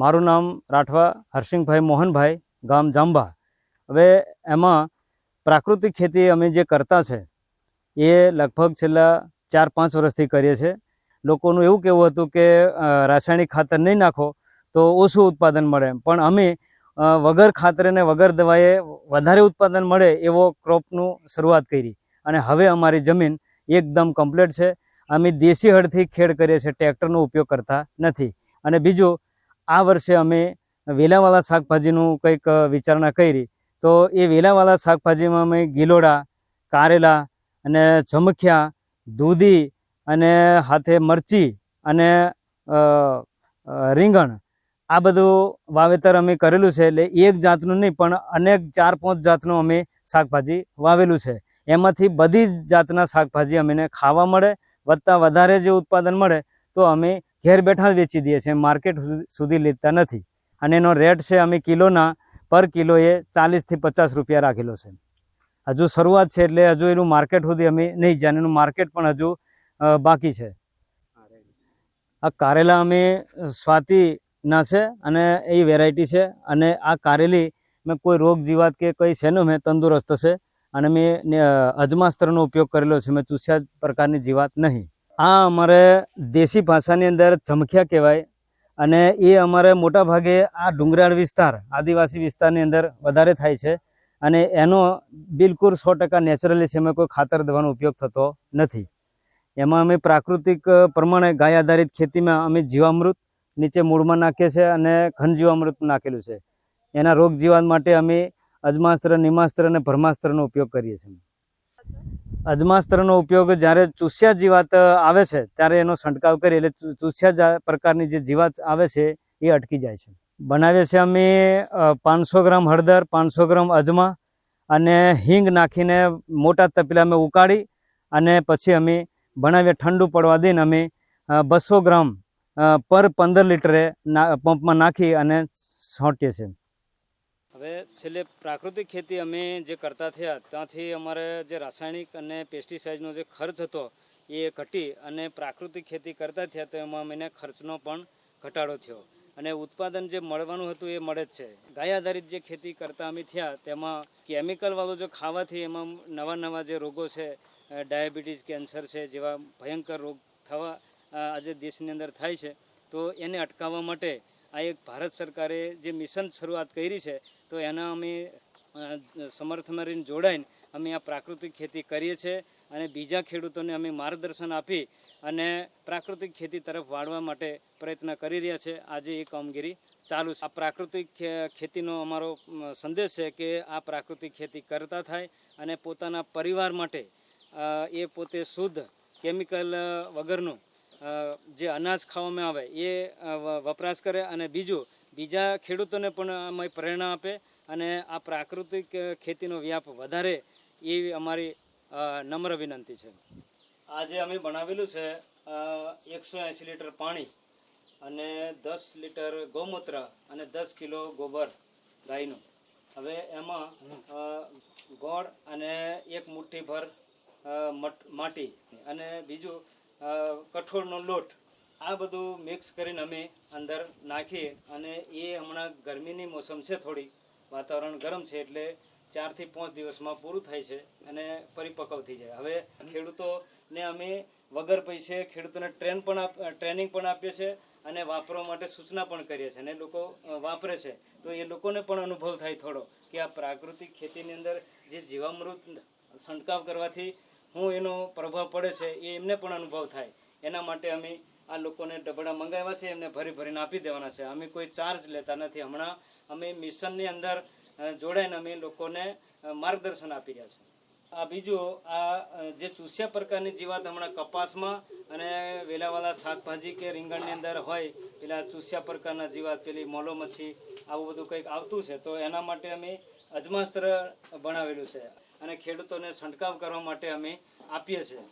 મારું નામ રાઠવા હર્ષિંગભાઈ મોહનભાઈ, ગામ જાંબા. હવે એમાં પ્રાકૃતિક ખેતી અમે જે કરતા છે, એ લગભગ છેલ્લા ચાર પાંચ વર્ષથી કરીએ છીએ. લોકોનું એવું કહેવું હતું કે રાસાયણિક ખાતર નહીં નાખો તો ઓછું ઉત્પાદન મળે. પણ અમે વગર ખાતરે વગર દવાએ વધારે ઉત્પાદન મળે એવો ક્રોપનું શરૂઆત કરી. અને હવે અમારી જમીન એકદમ કમ્પ્લીટ છે. અમે દેશી હળથી ખેડ કરીએ છીએ, ટ્રેક્ટરનો ઉપયોગ કરતા નથી. અને બીજું આ વર્ષે અમે વેલાવાળા શાકભાજીનું કંઈક વિચારણા કરી. તો એ વેલાવાળા શાકભાજીમાં અમે ગિલોડા, કારેલા અને ચમખ્યા દૂધી અને હાથે મરચી અને રીંગણ. આ બધું વાવેતર અમે કરેલું છે એટલે એક જાતનું નહીં, પણ અનેક ચાર પાંચ જાતનું અમે શાકભાજી વાવેલું છે. એમાંથી બધી જ જાતના શાકભાજી અમને ખાવા મળે વધતા વધારે જે ઉત્પાદન મળે, તો અમે ઘેર બેઠા વેચી દઈએ છીએ માર્કેટ સુધી- લેતા નથી. અને એનો રેટ છે અમે કિલોના પર કિલો એ ચાલીસથી પચાસ રૂપિયા રાખેલો છે. હજુ શરૂઆત છે એટલે હજુ એનું માર્કેટ સુધી અમે નહીં જાય એનું માર્કેટ પણ હજુ બાકી છે. આ કારેલા અમે સ્વાતિના છે અને એ વેરાયટી છે અને આ કારેલી મેં કોઈ રોગ જીવાત કે કંઈ છે ને મેં તંદુરસ્ત છે અને મેં અજમાસ્ત્રનો ઉપયોગ કરેલો છે. મેં ચૂસ્યા પ્રકારની જીવાત નહીં. આ અમારે દેશી ભાષાની અંદર ઝમખ્યા કહેવાય અને એ અમારે મોટા ભાગે આ ડુંગરાળ વિસ્તાર, આદિવાસી વિસ્તારની અંદર વધારે થાય છે અને એનો બિલકુલ સો ટકા નેચરલી છે, એમાં કોઈ ખાતર દવાનો ઉપયોગ થતો નથી. એમાં અમે પ્રાકૃતિક પ્રમાણે ગાય આધારિત ખેતીમાં અમે જીવામૃત નીચે મૂળમાં નાખીએ છીએ અને ઘન જીવામૃત નાખેલું છે. એના રોગ જીવાત માટે અમે અજમાસ્ત્ર, નિમાસ્ત્ર અને ભરમાસ્ત્રનો ઉપયોગ કરીએ છીએ. અજમાસ્ત્રનો ઉપયોગ જ્યારે ચૂસ્યા જીવાત આવે છે, ત્યારે એનો છંટકાવ કરીએ એટલે ચૂસ્યા પ્રકારની જે જીવાત આવે છે, એ અટકી જાય છે. બનાવીએ છીએ અમે પાંચસો ગ્રામ હળદર, પાંચસો ગ્રામ અજમા અને હિંગ નાખીને મોટા તપેલા અમે ઉકાળી અને પછી અમે બનાવીએ ઠંડુ પડવા દઈને અમે બસો ગ્રામ પર પંદર લીટરે પંપમાં નાખી અને છોંટીએ છીએ. હવે છેલ્લે પ્રાકૃતિક ખેતી અમે જે કરતા થયા, ત્યાંથી અમારે જે રાસાયણિક અને પેસ્ટિસાઇડનો જે ખર્ચ હતો, એ ઘટી અને પ્રાકૃતિક ખેતી કરતા થયા, તો એમાં અમને ખર્ચનો પણ ઘટાડો થયો. અને ઉત્પાદન જે મળવાનું હતું, એ મળે જ છે. ગાય આધારિત જે ખેતી કરતા અમે થયા, તેમાં કેમિકલવાળું જો ખાવાથી એમાં નવા નવા જે રોગો છે ડાયાબિટીસ, કેન્સર છે, જેવા ભયંકર રોગ થવા આજે દેશની અંદર થાય છે, તો એને અટકાવવા માટે આ એક ભારત સરકારે જે મિશન શરૂઆત કરી છે તો એના અમે સમર્થમાં રહીને જોડાઈને અમે આ પ્રાકૃતિક ખેતી કરીએ છીએ અને બીજા ખેડૂતોને અમે માર્ગદર્શન આપી અને પ્રાકૃતિક ખેતી તરફ વાળવા માટે પ્રયત્ન કરી રહ્યા છે. આજે એ કામગીરી ચાલુ છે. આ પ્રાકૃતિક ખેતીનો અમારો સંદેશ છે કે આ પ્રાકૃતિક ખેતી કરતા થાય અને પોતાના પરિવાર માટે એ પોતે શુદ્ધ કેમિકલ વગરનું જે અનાજ ખાવામાં આવે એ વપરાશ કરે અને બીજું બીજા ખેડૂતોને પણ આમાં પ્રેરણા આપે અને આ પ્રાકૃતિક ખેતીનો વ્યાપ વધારે એવી અમારી નમ્ર વિનંતી છે. આજે અમે બનાવેલું છે એકસો એંસી લીટર પાણી અને દસ લીટર ગૌમૂત્ર અને દસ કિલો ગોબર ગાયનું. હવે એમાં ગોળ અને એક મુઠ્ઠી ભર માટી અને બીજું કઠોળનો લોટ આ બધું મિક્સ કરીને અમે અંદર નાખીએ અને એ હમણાં ગરમીની મોસમ છે થોડી, વાતાવરણ ગરમ છે એટલે ચારથી પાંચ દિવસમાં પૂરું થાય છે અને પરિપક્વ થઈ જાય. હવે ખેડૂતોને અમે વગર પૈસે ખેડૂતોને ટ્રેન પણ ટ્રેનિંગ પણ આપીએ છીએ અને વાપરવા માટે સૂચના પણ કરીએ છીએ. અને લોકો વાપરે છે. તો એ લોકોને પણ અનુભવ થાય થોડો કે આ પ્રાકૃતિક ખેતીની અંદર જે જીવામૃત છંટકાવ કરવાથી હું એનો પ્રભાવ પડે છે એ એમને પણ અનુભવ થાય. એના માટે અમે આ લોકોને ડબડા મંગાવ્યા છે, એમને ભરી ભરીને આપી દેવાના છે. અમે કોઈ ચાર્જ લેતા નથી. હમણાં અમે મિશનની અંદર જોડાઈને અમે લોકોને માર્ગદર્શન આપી રહ્યા છે આ બીજું, આ જે ચૂસ્યા પ્રકારની જીવાત હમણાં કપાસમાં અને વેલાવાળા શાકભાજી કે રીંગણની અંદર હોય, પેલા ચૂસ્યા પ્રકારના જીવાત, પેલી મોલો મચ્છી, આવું બધું કંઈક આવતું છે, તો એના માટે અમે અજમાસ્ત્ર બનાવેલું છે. અને ખેડૂતોને છંટકાવ કરવા માટે અમે આપીએ છીએ.